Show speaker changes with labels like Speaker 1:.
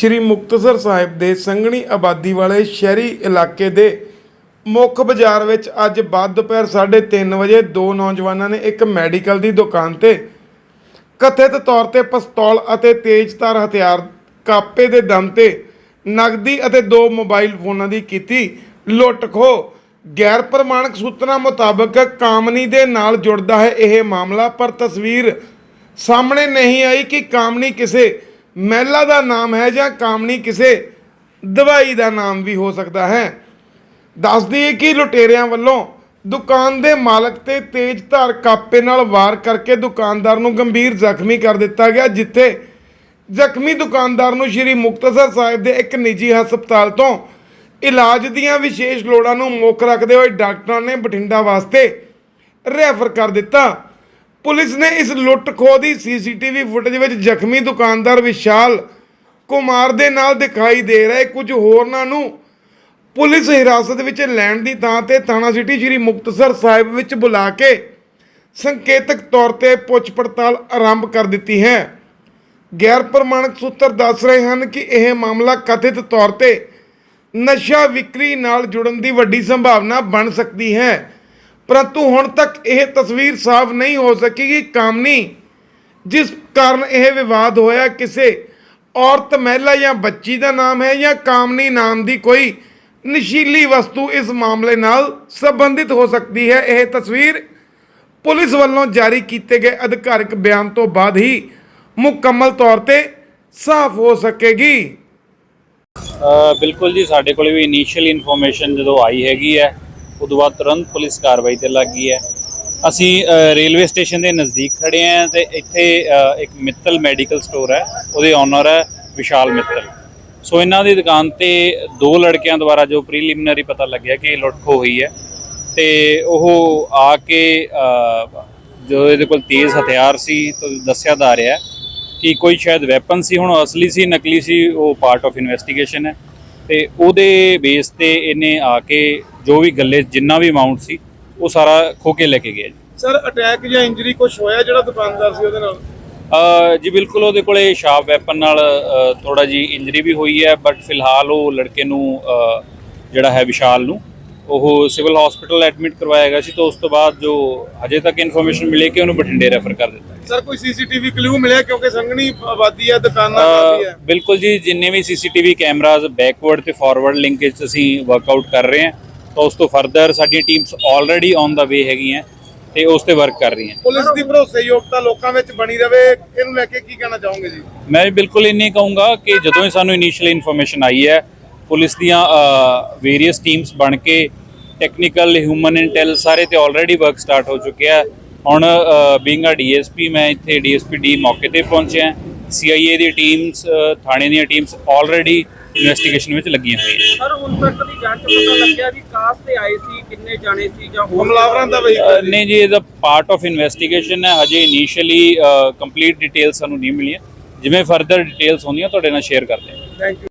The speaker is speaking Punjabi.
Speaker 1: ਸ਼੍ਰੀ ਮੁਕਤਸਰ ਸਾਹਿਬ ਦੇ ਸੰਘਣੀ ਆਬਾਦੀ ਵਾਲੇ ਸ਼ਹਿਰੀ ਇਲਾਕੇ ਦੇ ਮੁੱਖ ਬਾਜ਼ਾਰ ਵਿੱਚ ਅੱਜ ਬਾਅਦ ਦੁਪਹਿਰ 3:30 ਵਜੇ ਦੋ ਨੌਜਵਾਨਾਂ ਨੇ ਇੱਕ ਮੈਡੀਕਲ ਦੀ ਦੁਕਾਨ ਤੇ ਕਥਿਤ ਤੌਰ ਤੇ ਪਿਸਤੌਲ ਅਤੇ ਤੇਜ਼ਧਾਰ ਹਥਿਆਰ ਕਾਪੇ ਦੇ ਦਮ ਤੇ ਨਗਦੀ ਅਤੇ ਦੋ ਮੋਬਾਈਲ ਫੋਨਾਂ ਦੀ ਕੀਤੀ ਲੁੱਟ ਖੋਹ ਗੈਰ ਪ੍ਰਮਾਣਿਕ ਸੂਤਰਾਂ ਮੁਤਾਬਕ ਕਾਮਨੀ ਦੇ ਨਾਲ ਜੁੜਦਾ ਹੈ ਇਹ ਮਾਮਲਾ, ਪਰ ਤਸਵੀਰ ਸਾਹਮਣੇ ਨਹੀਂ ਆਈ ਕਿ ਕਾਮਨੀ ਕਿਸੇ ਮਹਿਲਾ ਦਾ ਨਾਮ ਹੈ ਜਾਂ ਕਾਮਨੀ ਕਿਸੇ ਦਵਾਈ ਦਾ ਨਾਮ ਵੀ ਹੋ ਸਕਦਾ ਹੈ। ਦੱਸ ਦਈਏ ਕਿ ਲੁਟੇਰਿਆਂ ਵੱਲੋਂ ਦੁਕਾਨ ਦੇ ਮਾਲਕ ਤੇ ਤੇਜ਼ ਧਾਰ ਕਾਪੇ ਨਾਲ ਵਾਰ ਕਰਕੇ ਦੁਕਾਨਦਾਰ ਨੂੰ ਗੰਭੀਰ ਜ਼ਖਮੀ ਕਰ ਦਿੱਤਾ ਗਿਆ, ਜਿੱਥੇ ਜ਼ਖਮੀ ਦੁਕਾਨਦਾਰ ਨੂੰ ਸ਼੍ਰੀ ਮੁਕਤਸਰ ਸਾਹਿਬ ਦੇ ਇੱਕ ਨਿੱਜੀ ਹਸਪਤਾਲ ਤੋਂ ਇਲਾਜ ਦੀਆਂ ਵਿਸ਼ੇਸ਼ ਲੋੜਾਂ ਨੂੰ ਮੁੱਖ ਰੱਖਦੇ ਹੋਏ ਡਾਕਟਰਾਂ ਨੇ ਬਠਿੰਡਾ ਵਾਸਤੇ ਰੈਫਰ ਕਰ ਦਿੱਤਾ। ਪੁਲਿਸ ਨੇ ਇਸ ਲੁੱਟ ਖੋਹ ਦੀ ਸੀਸੀਟੀਵੀ ਫੁਟੇਜ ਵਿੱਚ ਜ਼ਖਮੀ ਦੁਕਾਨਦਾਰ ਵਿਸ਼ਾਲ ਕੁਮਾਰ ਦੇ ਨਾਲ ਦਿਖਾਈ ਦੇ ਰਹੇ ਕੁਝ ਹੋਰਨਾਂ ਨੂੰ ਪੁਲਿਸ ਹਿਰਾਸਤ ਵਿੱਚ ਲੈਣ ਦੀ ਥਾਂ ਤੇ ਥਾਣਾ ਸਿਟੀ ਸ਼੍ਰੀ ਮੁਕਤਸਰ ਸਾਹਿਬ ਵਿੱਚ ਬੁਲਾ ਕੇ ਸੰਕੇਤਕ ਤੌਰ ਤੇ ਪੁੱਛ ਪੜਤਾਲ ਆਰੰਭ ਕਰ ਦਿੱਤੀ ਹੈ। ਗੈਰ ਪ੍ਰਮਾਣਿਕ ਸੂਤਰ ਦੱਸ ਰਹੇ ਹਨ ਕਿ ਇਹ ਮਾਮਲਾ ਕਥਿਤ ਤੌਰ ਤੇ ਨਸ਼ਾ ਵਿਕਰੀ ਨਾਲ ਜੁੜਨ ਦੀ ਵੱਡੀ ਸੰਭਾਵਨਾ ਬਣ ਸਕਦੀ ਹੈ। ਪਰੰਤੂ ਹੁਣ ਤੱਕ ਇਹ ਤਸਵੀਰ ਸਾਫ਼ ਨਹੀਂ ਹੋ ਸਕੀ ਕਿ ਕਾਮਨੀ, ਜਿਸ ਕਾਰਨ ਇਹ ਵਿਵਾਦ ਹੋਇਆ, ਕਿਸੇ ਔਰਤ, ਮਹਿਲਾ ਜਾਂ ਬੱਚੀ ਦਾ ਨਾਮ ਹੈ ਜਾਂ ਕਾਮਨੀ ਨਾਮ ਦੀ ਕੋਈ ਨਸ਼ੀਲੀ ਵਸਤੂ ਇਸ ਮਾਮਲੇ ਨਾਲ ਸੰਬੰਧਿਤ ਹੋ ਸਕਦੀ ਹੈ। ਇਹ ਤਸਵੀਰ ਪੁਲਿਸ ਵੱਲੋਂ ਜਾਰੀ ਕੀਤੇ ਗਏ ਅਧਿਕਾਰਿਕ ਬਿਆਨ ਤੋਂ ਬਾਅਦ ਹੀ ਮੁਕੰਮਲ ਤੌਰ ਤੇ ਸਾਫ਼ ਹੋ ਸਕੇਗੀ।
Speaker 2: ਬਿਲਕੁਲ ਜੀ, ਸਾਡੇ ਕੋਲ ਵੀ ਇਨੀਸ਼ੀਅਲ ਇਨਫੋਰਮੇਸ਼ਨ ਜਦੋਂ ਆਈ ਹੈਗੀ ਹੈ ਉਦੋਂ ਬਾਅਦ ਤੁਰੰਤ ਪੁਲਿਸ ਕਾਰਵਾਈ ਤੇ ਲੱਗ ਗਈ ਹੈ। ਅਸੀਂ ਰੇਲਵੇ ਸਟੇਸ਼ਨ ਦੇ ਨਜ਼ਦੀਕ ਖੜੇ ਹਾਂ ਤੇ ਇੱਥੇ ਇੱਕ ਮਿੱਤਲ ਮੈਡੀਕਲ ਸਟੋਰ ਹੈ। ਉਹਦੇ ਓਨਰ ਹੈ ਵਿਸ਼ਾਲ ਮਿੱਤਲ। ਸੋ ਇਹਨਾਂ ਦੀ ਦੁਕਾਨ ਤੇ ਦੋ ਲੜਕਿਆਂ ਦੁਆਰਾ ਜੋ ਪ੍ਰੀਲਿਮਿਨਰੀ ਪਤਾ ਲੱਗਿਆ ਕਿ ਲੁੱਟ ਖੋਹ ਹੋਈ ਹੈ ਤੇ ਉਹ ਆ ਕੇ ਅ, ਜੋ ਇਹਦੇ ਕੋਲ ਤੇਜ਼ ਹਥਿਆਰ ਸੀ ਤਾਂ ਦੱਸਿਆ ਜਾ ਰਿਹਾ ਕਿ ਕੋਈ ਸ਼ਾਇਦ ਵੈਪਨ ਸੀ ਹੁਣ ਅਸਲੀ ਸੀ ਨਕਲੀ ਸੀ ਉਹ ਪਾਰਟ ਆਫ ਇਨਵੈਸਟੀਗੇਸ਼ਨ ਹੈ। ਤੇ ਉਹਦੇ ਬੇਸ ਤੇ ਇਹਨੇ ਆ ਕੇ ਜੋ ਵੀ ਗੱਲੇ ਜਿੰਨਾ ਵੀ ਅਮਾਉਂਟ ਸੀ ਉਹ ਸਾਰਾ ਖੋ ਕੇ ਲੈ ਕੇ ਗਿਆ ਜੀ।
Speaker 3: ਸਰ ਅਟੈਕ ਜਾਂ ਇੰਜਰੀ ਕੁਝ ਹੋਇਆ ਜਿਹੜਾ ਦੁਕਾਨਦਾਰ ਸੀ ਉਹਦੇ ਨਾਲ?
Speaker 2: ਅ, ਜੀ ਬਿਲਕੁਲ ਉਹਦੇ ਕੋਲੇ ਸ਼ਾਰਪ ਵੈਪਨ ਨਾਲ ਥੋੜਾ ਜੀ ਇੰਜਰੀ ਵੀ ਹੋਈ ਹੈ ਬਟ ਫਿਲਹਾਲ ਉਹ ਲੜਕੇ ਨੂੰ ਜਿਹੜਾ ਹੈ ਵਿਸ਼ਾਲ ਨੂੰ ਉਹ ਸਿਵਲ ਹਸਪੀਟਲ ਐਡਮਿਟ ਕਰਵਾਇਆ ਗਿਆ ਸੀ ਤਾਂ ਉਸ ਤੋਂ ਬਾਅਦ ਜੋ ਹਜੇ ਤੱਕ ਇਨਫੋਰਮੇਸ਼ਨ ਮਿਲੀ ਕਿ ਉਹਨੂੰ ਬਠਿੰਡੇ ਰੈਫਰ ਕਰ ਦਿੱਤਾ ਗਿਆ।
Speaker 3: ਸਰ ਕੋਈ ਸੀਸੀਟੀਵੀ ਕਲੂ ਮਿਲਿਆ ਕਿਉਂਕਿ ਸੰਘਣੀ ਆਬਾਦੀ ਹੈ ਦੁਕਾਨਾਂ ਕਾਫੀ ਹੈ।
Speaker 2: ਬਿਲਕੁਲ ਜੀ ਜਿੰਨੇ ਵੀ ਸੀਸੀਟੀਵੀ ਕੈਮਰਾਜ਼ ਬੈਕਵਰਡ ਤੇ ਫਾਰਵਰਡ ਲਿੰਕੇਜ ਅਸੀਂ ਵਰਕਆਊਟ ਕਰ ਰਹੇ ਹਾਂ ਤਾਂ ਉਸ ਤੋਂ ਫਰਦਰ ਸਾਡੀਆਂ teams already on the way ਹੈਗੀਆਂ ਤੇ ਉਸ ਤੇ ਵਰਕ ਕਰ ਰਹੀਆਂ।
Speaker 3: ਪੁਲਿਸ ਦੀ ਭਰੋਸੇਯੋਗਤਾ ਲੋਕਾਂ ਵਿੱਚ ਬਣੀ ਰਵੇ ਇਹਨੂੰ ਲੈ ਕੇ ਕੀ ਕਹਿਣਾ ਚਾਹੋਗੇ ਜੀ?
Speaker 2: ਮੈਂ ਬਿਲਕੁਲ ਇੰਨੀ ਕਹੂੰਗਾ ਕਿ ਜਦੋਂ ਹੀ ਸਾਨੂੰ ਇਨੀਸ਼ੀਅਲ ਇਨਫੋਰਮੇਸ਼ਨ ਆਈ ਹੈ ਪੁਲਿਸ ਦੀਆਂ ਵੇਰੀਅਸ ਟੀਮਸ ਬਣ ਕੇ ਟੈਕਨੀਕਲ ਹਿਊਮਨ ਇੰਟੈਲ ਸਾਰੇ ਤੇ ਆਲਰੇਡੀ ਵਰਕ ਸਟਾਰਟ ਹੋ ਚੁੱਕਿਆ ਹੈ ਹੁਣ ਬੀਇੰਗ ਅ ਡੀਐਸਪੀ ਮੈਂ ਇੱਥੇ ਡੀਐਸਪੀ ਡੀ ਮੌਕੇ ਤੇ ਪਹੁੰਚਿਆ। ਸੀਆਈਏ ਦੀ ਟੀਮਸ ਥਾਣੇ ਦੀਆਂ ਟੀਮਸ ਆਲਰੇਡੀ ਇਨਵੈਸਟੀਗੇਸ਼ਨ ਵਿੱਚ ਲੱਗੀਆਂ ਹੋਈਆਂ
Speaker 4: ਸਰ ਹੁਣ ਤੱਕ ਦੀ ਜਾਂਚ ਪਤਾ ਲੱਗਿਆ ਵੀ ਕਾਸ ਤੇ ਆਏ ਸੀ ਕਿੰਨੇ ਜਾਣੇ ਸੀ ਜਾਂ ਹੋਰ
Speaker 3: ਹਮਲਾਵਰਾਂ ਦਾ ਵਹੀਕਲ
Speaker 2: ਨਹੀਂ ਜੀ ਇਹਦਾ ਪਾਰਟ ਆਫ ਇਨਵੈਸਟੀਗੇਸ਼ਨ ਹੈ। ਹਜੇ ਇਨੀਸ਼ੀਅਲੀ ਕੰਪਲੀਟ ਡਿਟੇਲਸ ਸਾਨੂੰ ਨਹੀਂ ਮਿਲੀਆਂ। ਜਿਵੇਂ ਫਰਦਰ ਡਿਟੇਲਸ ਹੁੰਦੀਆਂ ਤੁਹਾਡੇ ਨਾਲ ਸ਼ੇਅਰ ਕਰਦੇ ਹਾਂ।
Speaker 4: Thank you